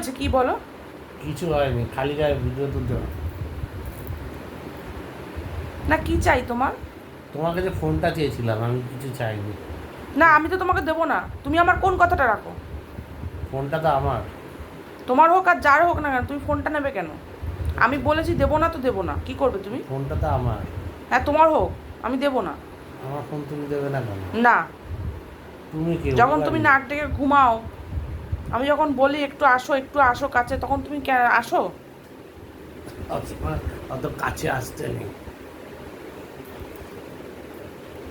আচ্ছা কি বলো? কিছু হয়নি খালি গায়ে ভিডিও তুলতে হবে। না কি চাই তোমার? তোমাকে যে ফোনটা চেয়েছিলাম আমি কিছু চাইনি। না আমি তো তোমাকে দেবো না। তুমি আমার কোন কথাটা রাখো? ফোনটা তো আমার। তোমার হোক আর যার হোক না কেন তুমি ফোনটা নেবে কেন? আমি বলেছি দেবো না তো দেবো না। কি করবে তুমি? ফোনটা তো আমার। হ্যাঁ তোমার হোক আমি দেবো না। আমার ফোন তুমি দেবে না কেন? না। তুমি কে? যখন তুমি নাক ডেকে ঘুমাও আমি যখন বলি একটু আসো একটু আসো কাছে তখন তুমি আসো? অত- অত কাছে আসতে নেই।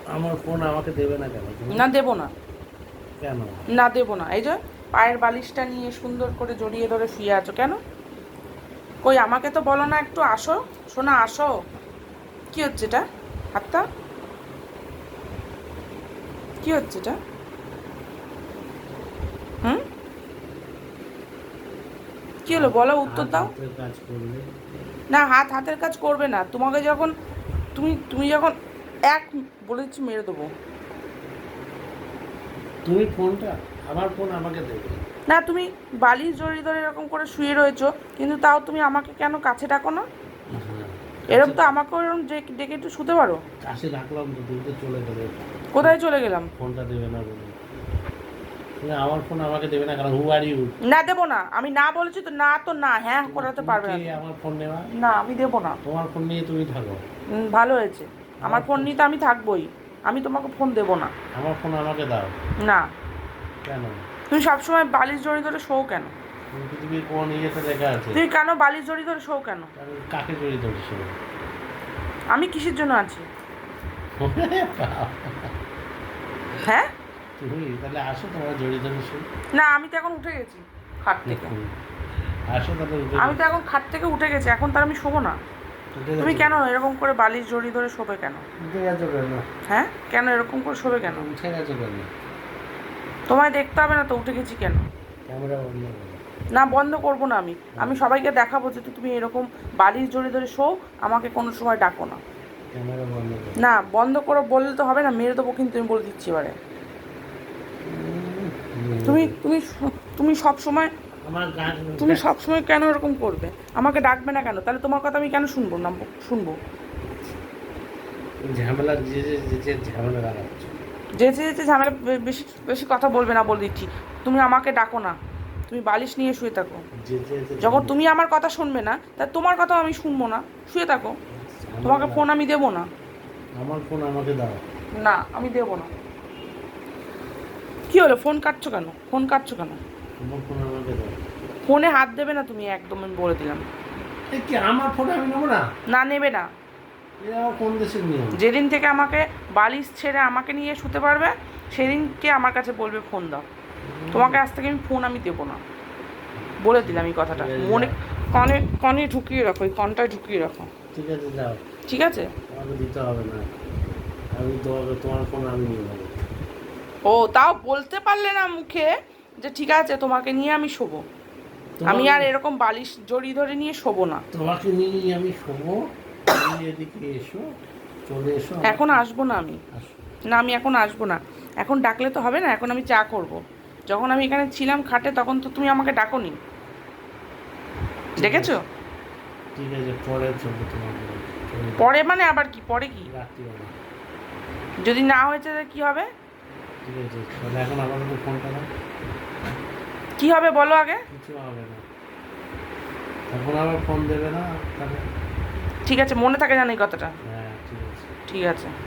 আমার ফোন আমাকে দেবে না কেন না দেবো না। কেন? না দেবো না। এই যে পায়ের বালিশটা নিয়ে সুন্দর করে জড়িয়ে ধরে শুয়ে আছো কেন? কই আমাকে তো বলো না একটু আসো। শোনা আসো। কি হচ্ছে এটা? হাতটা? কি হচ্ছে এটা? কি হলো? বলো উত্তর দাও। না হাত হাতের কাজ করবে না। তোমাকে যখন তুমি তুমি যখন এক বলে দিচ্ছি মেরে দেবো। তুমি ফোনটা আমার ফোন আমাকে দেবে। না তুমি বালিশ জড়িয়ে ধরে এরকম করে শুয়ে রয়েছো কিন্তু তাও তুমি আমাকে কেন কাছে ডাকো না? হ্যাঁ। এরকম তো আমাকেও এরকম ডেকে ডেকে একটু শুতে পারো। কাছে রাখলাম তো চলে যাবে কোথায় চলে গেলাম? ফোনটা দেবে না বলে। আমার ফোন আমাকে দেবে না কারণ হু আর ইউ না দেবো না। আমি না বলেছি তো না তো না হ্যাঁ করাতে পারবে না। আমার ফোন নেওয়া? না আমি দেবো না। তোমার ফোন নিয়ে তুমি থাকো। ভালো হয়েছে। আমার ফোন নিয়ে তো আমি থাকবোই। আমি তোমাকে ফোন দেবো না। আমার ফোন আমাকে দাও। না। কেন? তুমি সবসময় বালিশ জড়িয়ে ধরে শো কেন? পৃথিবীর কোন ইয়েতে লেখা আছে? তুমি কেন বালিশ জড়িয়ে ধরে শো কেন? কাকে জড়িয়ে ধরছো আমি কিসের জন্য আছি? হ্যাঁ? তুমি তাহলে আসো তোমার জড়িয়ে ধরে না আমি তো এখন উঠে গেছি খাট থেকে। আসো তাহলে আমি তো এখন খাট থেকে উঠে গেছি এখন তার আমি শোবো না। তুমি কেন এরকম করে বালিশ জড়িয়ে ধরে শোবে কেন? হ্যাঁ? কেন এরকম করে শোবে কেন? উঠে গেছো কেন? তোমায় দেখতে হবে না তো উঠে গেছি কেন? ক্যামেরা না বন্ধ করব না আমি। আমি সবাইকে দেখাবো যে তুমি এরকম বালিশ জড়িয়ে ধরে শো আমাকে কোনো সময় ডাকো না। ক্যামেরা বন্ধ করো। না বন্ধ করো বললে তো হবে না মেরে দেবো কিন্তু আমি বলে দিচ্ছি এবারে। তুমি তুমি তুমি সব সময় আমার গান তুমি সব সময় কেন এরকম করবে? আমাকে ডাকবে না কেন? তাহলে তোমার কথা আমি কেন শুনব না শুনব? ঝামেলা যে যে যে যে ঝামেলা ঝামেলা বেশি বেশি কথা বলবে না বলে দিচ্ছি। তুমি আমাকে ডাকো না। তুমি বালিশ নিয়ে শুয়ে থাকো। যখন তুমি আমার কথা শুনবে না তা তোমার কথা আমি শুনব না। শুয়ে থাকো। তোমাকে ফোন আমি দেবো না। আমার ফোন আমাকে দাও। না আমি দেবো না। কি হলো? ফোন কাটছো কেন? ফোন কাটছো কেন? ফোন হাত দেবে না তুমি একদম আমি বলে দিলাম। আমার ফোন আমি নেব না? না নেবে না। যেদিন থেকে আমাকে বালিশ ছেড়ে আমাকে নিয়ে শুতে পারবে সেদিনকে আমার কাছে বলবে ফোন দাও। তোমাকে আজ থেকে আমি ফোন আমি দেবো না। বলে দিলাম এই কথাটা। মনে কনে কনে ঢুকিয়ে রাখো এই কানটায় ঢুকিয়ে রাখো। ঠিক আছে যাও। ঠিক আছে? দিতে হবে না। আমি তোমার ফোন আমি নিয়ে ও তাও বলতে পারলে না মুখে যে ঠিক আছে তোমাকে নিয়ে আমি শোবো। আমি আর এরকম বালিশ জড়িয়ে ধরে নিয়ে শোবো না। তোমাকে নিয়ে আমি শোবো এদিকে এসো চলে এসো এখন আসব না আমি। না আমি এখন আসব না। এখন ডাকলে তো হবে না এখন আমি চা করব। যখন আমি এখানে ছিলাম খাটে তখন তো তুমি আমাকে ডাকোনি। ডেকেছো ঠিক আছে পরে চলবে তোমাকে পরে মানে আবার কি? পরে কি? যদি না হয়েছে তাহলে কি হবে? ঠিক আছে তাহলে এখন আপাতত ফোনটা দাও কি হবে বলো আগে? কিছু হবে না। তখন আবার ফোন দেবে না তাহলে ঠিক আছে মনে থাকে জানি কথাটা। হ্যাঁ ঠিক আছে। ঠিক আছে।